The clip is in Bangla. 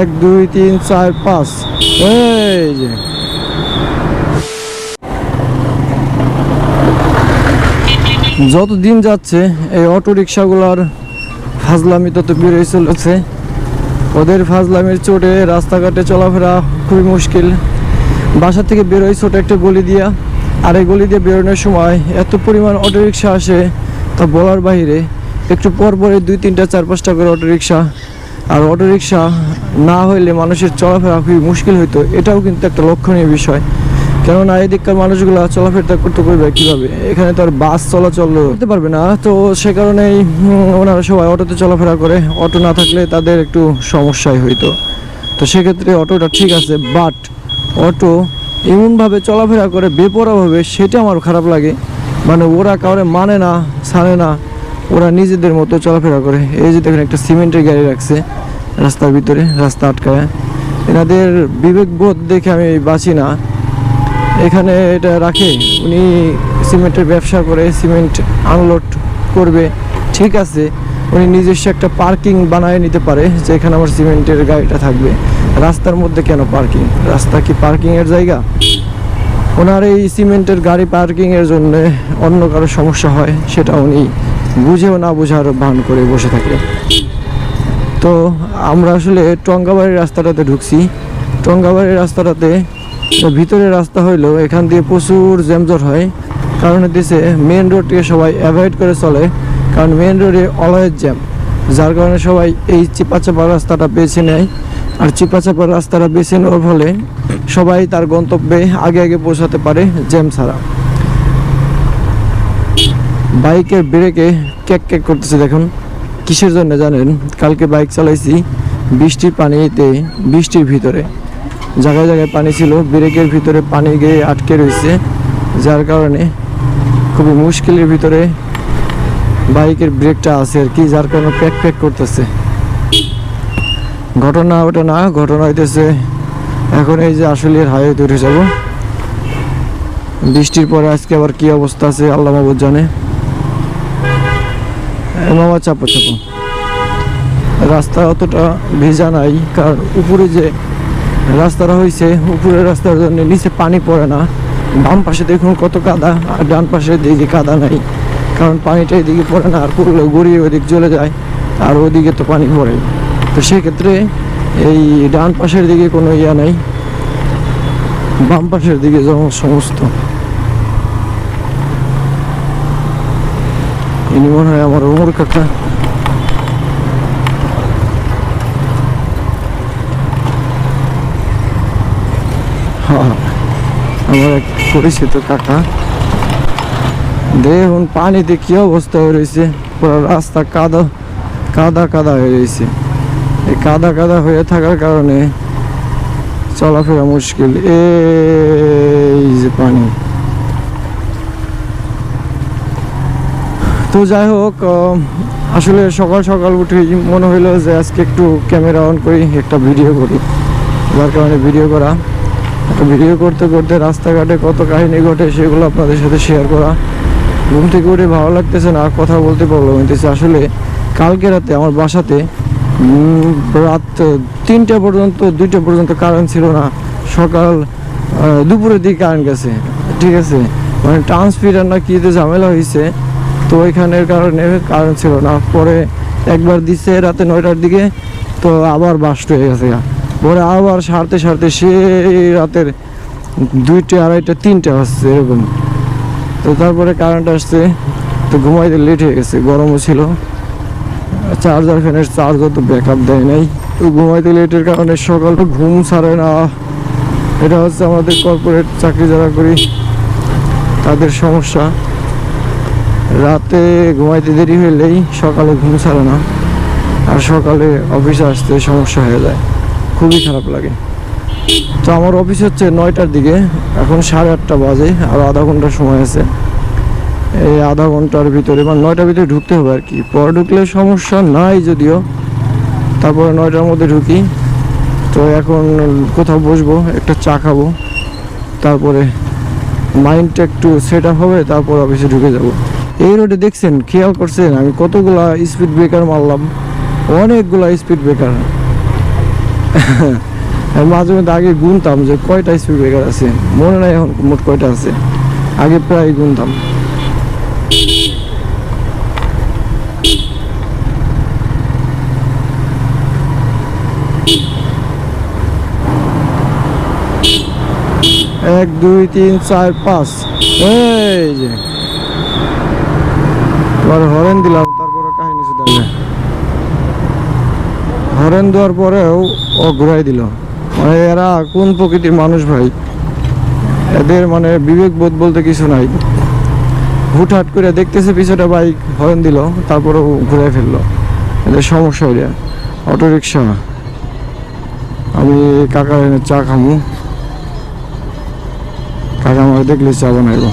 এক, দুই, তিন, চার, পাঁচ। এই যে। যত দিন যাচ্ছে, এই অটো রিক্সাগুলোর ফাজলামি তত বেড়ে চলেছে। ওদের ফাজলামির চোটে রাস্তাঘাটে চলাফেরা খুবই মুশকিল। বাসা থেকে বেরোয় ছোট একটা গলি দিয়া। আর এই গলি দিয়ে বেরোনোর সময় এত পরিমাণ অটো রিক্সা আসে তা বলার বাইরে একটু পর পরে দুই, তিনটা, চার, পাঁচটা করে অটো রিক্সা আর অটো রিক্সা না হইলে মানুষের চলাফেরা খুবই মুশকিল হইতো, এটাও কিন্তু একটা লক্ষণীয় বিষয়। কেননা এদিককার মানুষগুলো চলাফেরা করতে পারবে কীভাবে? এখানে তো আর বাস চলাচল করতে পারবে না। তো সে কারণেই ওনারা সবাই অটোতে চলাফেরা করে। অটো না থাকলে তাদের একটু সমস্যাই হইতো। তো সেক্ষেত্রে অটোটা ঠিক আছে, বাট অটো এমনভাবে চলাফেরা করে বেপরাভাবে সেটা আমার খারাপ লাগে। মানে ওরা কাউরে মানে না, ছাড়ে না। ওরা নিজেদের মতো চলাফেরা করে। এই যে দেখেন একটা সিমেন্টের গাড়ি রাখছে রাস্তার ভিতরে, রাস্তা আটকায়। এনাদের বিবেক বোধ দেখে আমি বাঁচি না। এখানে এটা রাখে, উনি সিমেন্টের ব্যবসা করে, সিমেন্ট আনলোড করবে। ঠিক আছে, উনি নিজস্ব একটা পার্কিং বানায় নিতে পারে যে এখানে আমার সিমেন্টের গাড়িটা থাকবে। রাস্তার মধ্যে কেন পার্কিং? রাস্তা কি পার্কিংয়ের জায়গা? ওনার এই সিমেন্টের গাড়ি পার্কিংয়ের জন্য অন্য কারও সমস্যা হয় সেটা উনি বুঝেও না বোঝার ভান করে বসে থাকে। তো আমরা আসলে টঙ্গাবাড়ির রাস্তাটাতে ঢুকছি। টঙ্গাবাড়ির রাস্তাটাতে ভিতরে রাস্তা হইলেও এখান দিয়ে প্রচুর জ্যামজট হয়। কারণ হচ্ছে মেন রোডকে সবাই অ্যাভয়েড করে চলে। কারণ মেন রোডে অলওয়েজ জ্যাম। যার কারণে সবাই এই চিপা চাপা রাস্তাটা বেছে নেয়। আর চিপা চাপা রাস্তাটা বেছে নেওয়ার ফলে সবাই তার গন্তব্যে আগে আগে পৌঁছাতে পারে জ্যাম ছাড়া। বাইকের ব্রেকে ক্যাক ক্যাক করতেছে দেখুন। কিসের জন্য জানেন? কালকে বাইক চালাইছি বৃষ্টির পানিতে, বৃষ্টির ভিতরে। জায়গায় জায়গায় পানি ছিল, ব্রেকের ভিতরে পানি গিয়ে আটকে রয়েছে। যার কারণে খুবই মুশকিলের ভিতরে বাইকের ব্রেকটা আছে আর কি, যার কারণে প্যাক প্যাক করতেছে। ঘটনা ওটা না ঘটনা হইতেছে, এখন এই যে আসলে হাইওয়েতে উঠে যাব। বৃষ্টির পরে আজকে আবার কি অবস্থা আছে, আল্লাহ মাহবুদ জানে। মামা চাপো চাপো। রাস্তা অতটা ভেজা নাই, কারণ উপরে যে রাস্তাটা হয়েছে উপরের রাস্তার জন্য নিচে পানি পড়ে না। বাম পাশে দেখুন কত কাদা, আর ডান পাশের দিকে কাদা নাই, কারণ পানিটা এদিকে পড়ে না, আর পড়লে গড়িয়ে ওদিক চলে যায়, আর ওদিকে তো পানি পড়ে। তো সেক্ষেত্রে এই ডান পাশের দিকে কোনো ইয়া নাই, বাম পাশের দিকে যেমন সমস্ত। ইনি মনে হয় আমার ওমর হ্যাঁ, আমার এক পরিচিত কাকা। দেখুন পানিতে কি অবস্থা হয়ে রয়েছে? পুরো রাস্তা কাদা কাদা কাদা হয়ে রয়েছে। এই কাদা কাদা হয়ে থাকার কারণে চলাফেরা মুশকিল। এই যে পানি। তো যাই হোক আসলে সকাল সকাল উঠে মনে হইল যে আজকে একটু ক্যামেরা অন করি, একটা ভিডিও করি। যার কারণে ভিডিও করা। একটা ভিডিও করতে করতে রাস্তাঘাটে কত কাহিনী ঘটে সেগুলো আপনাদের সাথে শেয়ার করা। ঘুম থেকে উঠে ভালো লাগতেছে না কথা বলতে প্রবলেম হইতেছে। আসলে কালকে রাতে আমার বাসাতে রাত তিনটা পর্যন্ত, দুইটা পর্যন্ত কারেন্ট ছিল না। সকাল দুপুরের দিকে কারেন্ট গেছে। ঠিক আছে? মানে ট্রান্সফিটার না কিতে ঝামেলা হয়েছে তো ওইখানের কারণে কারেন্ট ছিল না। পরে একবার দিচ্ছে রাতে নয়টার দিকে, তো আবার বাস্ট হয়ে গেছে পরে আবার সারতে সারতে সেই রাতের দুইটা, আড়াইটা, তিনটা আসছে এরকম। তো তারপরে কারেন্ট আসছে, তো ঘুমাইতে লেট হয়ে গেছে, গরমও ছিল। চার্জার ফ্যানের চার্জও তো ব্যাকআপ দেয় নাই। তো ঘুমাইতে লেটের কারণে সকালে ঘুম ছাড়ে না। এটা হচ্ছে আমাদের কর্পোরেট চাকরি যারা করি, তাদের সমস্যা। রাতে ঘুমাইতে দেরি হইলেই সকালে ঘুম ছাড়ে না। আর সকালে অফিসে আসতে সমস্যা হয়ে যায়। খুবই খারাপ লাগে। তো আমার অফিস হচ্ছে নয়টার দিকে। এখন সাড়ে আটটা বাজে, আর আধা ঘণ্টা সময় আছে। এই আধা ঘণ্টার ভিতরে মানে নয়টার ভিতরে ঢুকতে হবে আর কি। পরে ঢুকলে সমস্যা নাই যদিও। তারপরে নয়টার মধ্যে ঢুকি। তো এখন কোথাও বসবো, একটা চা খাব। তারপরে মাইন্ডটা একটু সেট আপ হবে, তারপর অফিসে ঢুকে যাব। এই রোডে দেখছেন, খেয়াল করছেন? আমি কতগুলা স্পিড ব্রেকার মারলাম। অনেকগুলা স্পিড ব্রেকার মাঝে মধ্যে আগে গুনতাম যে কয়টা স্পিড ব্রেকার আছে। মনে নাই এখন মোট কয়টা আছে। আগে প্রায় গুনতাম। এক, দুই, তিন, চার, পাঁচ। এই যে। এবার হরেন দিলাম, তারপরে কাহিনী শুধু হরেন দেওয়ার পরেও ও ঘুরাই দিল। মানে এরা কোন প্রকৃতির মানুষ ভাই? এদের মানে বিবেক বোধ বলতে কিছু নাই। হুটহাট করে দেখতেছে পিছনে বাইক, হরেন দিল তারপরে ঘুরে ফেলল। এদের সমস্যা এটা। অটো রিক্সা আমি কাকার এনে চা খামু। কাকা আমার দেখলে চা বানাইব।